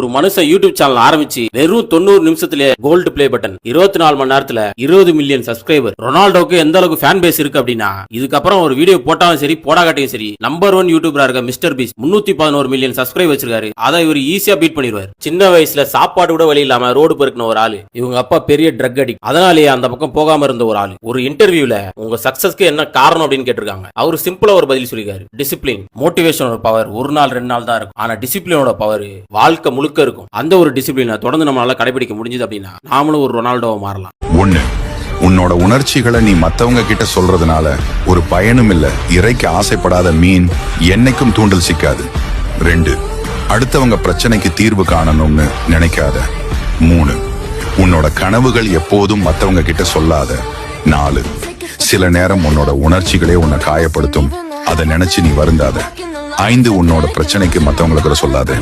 ஒரு மனுஷன் YouTube channel ஆரம்பிச்சு வெறும் தொண்ணூறு நிமிஷத்துல கோல்டு பிளே பட்டன் இருபத்தி நாலு மணி நேரத்துல இருபது மில்லியன் சப்ஸ்கிரைபர் ரொனால்டோக்கு எந்த அளவுக்கு ஃபேன் பேஸ் இருக்கு அப்படின்னா இதுக்கப்புறம் ஒரு வீடியோ போட்டாலும் சரி போடாகாட்டியும் சரி நம்பர் ஒன் யூடியூபரா இருக்க மிஸ்டர் பீஸ் முன்னூத்தி பதினோரு மில்லியன் சப்ஸ்கிரைப் வச்சிருக்காரு. அதை இவர் ஈஸியா பீட் பண்ணிடுவார். சின்ன வயசுல சாப்பாடு கூட வழி இல்லாம ரோடு பெருக்கின ஒரு ஆளு. இவங்க அப்பா பெரிய ட்ரக் அடிக்ட் அதனாலேயே அந்த பக்கம் போகாம இருந்த ஒரு ஆளு. ஒரு இன்டர்வியூல உங்க சக்சஸ்க்கு என்ன காரணம் அப்படின்னு கேட்டிருக்காங்க. அவர் சிம்பிளா ஒரு பதில் சொல்லிருக்காரு டிசிப்ளின் மோட்டிவேஷனோட பவர் ஒரு நாள் ரெண்டு நாள் தான் இருக்கும். ஆனா டிசிப்ளினோட பவர் வாழ்க்கை முழுக்க இருக்கும். அந்த ஒரு டிசிப்ளினை தொடர்ந்து நம்மளால கடைபிடிக்க முடிஞ்சது அப்படின்னா நாமளும் ஒரு ரொனால்டோவை மாறலாம். ஒண்ணு உன்னோட உணர்ச்சிகளை நீ மத்தவங்க கிட்ட சொல்றதுனால ஒரு பயனும் இல்ல. இறைக்கு ஆசைப்படாத மீன் என்னைக்கும் தூண்டல் சிக்காது. ரெண்டு அடுத்தவங்க பிரச்சனைக்கு தீர்வு காணணும்னு நினைக்காத. மூணு உன்னோட கனவுகள் எப்போதும் மத்தவங்க கிட்ட சொல்லாத. நாலு சில நேரம் உன்னோட உணர்ச்சிகளே உன்னை காயப்படுத்தும். அதை நினைச்சு நீ வருந்தாத. ஐந்து உன்னோட பிரச்சனைக்கு மத்தவங்களுக்கு சொல்லாத.